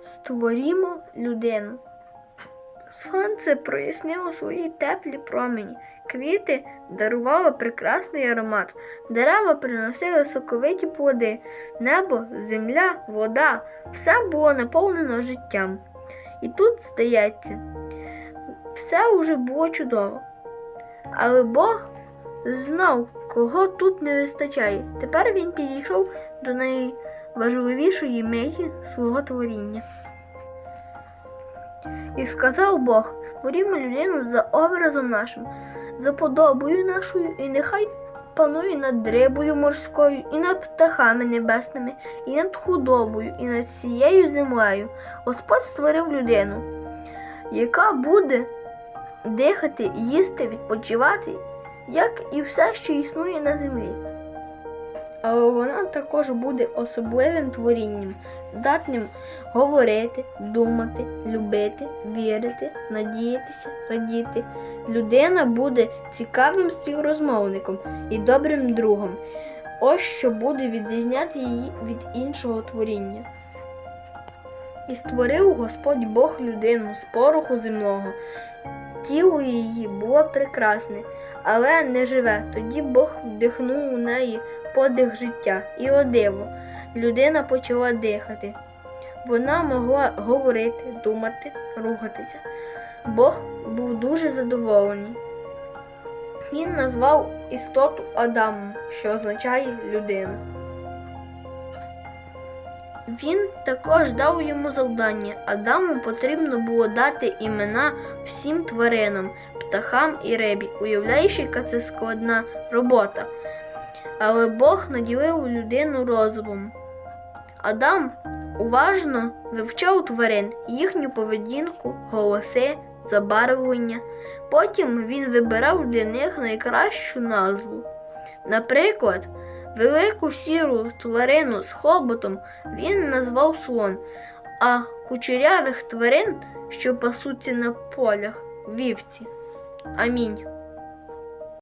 Створімо людину. Сонце прояснило свої теплі промені, квіти дарували прекрасний аромат, дерева приносили соковиті плоди, небо, земля, вода все було наповнено життям. І тут, здається, все уже було чудово. Але Бог знав, кого тут не вистачає. Тепер він підійшов до найважливішої миті свого творіння. І сказав Бог: створімо людину за образом нашим, за подобою нашою, і нехай панує над рибою морською, і над птахами небесними, і над худобою, і над всією землею. Господь створив людину, яка буде дихати, їсти, відпочивати, як і все, що існує на землі. Але вона також буде особливим творінням, здатним говорити, думати, любити, вірити, надіятися, радіти. Людина буде цікавим співрозмовником і добрим другом. Ось що буде відрізняти її від іншого творіння. І створив Господь Бог людину з пороху земного. Тіло її було прекрасне, але не живе. Тоді Бог вдихнув у неї подих життя, і о диво, людина почала дихати. Вона могла говорити, думати, рухатися. Бог був дуже задоволений. Він назвав істоту Адамом, що означає людина. Він також дав йому завдання. Адаму потрібно було дати імена всім тваринам, птахам і рибі. Уявляєш, яка це складна робота. Але Бог наділив людину розумом. Адам уважно вивчав тварин, їхню поведінку, голоси, забарвлення. Потім він вибирав для них найкращу назву. Наприклад, велику сіру тварину з хоботом він назвав слон, а кучерявих тварин, що пасуться на полях, вівці. Амінь.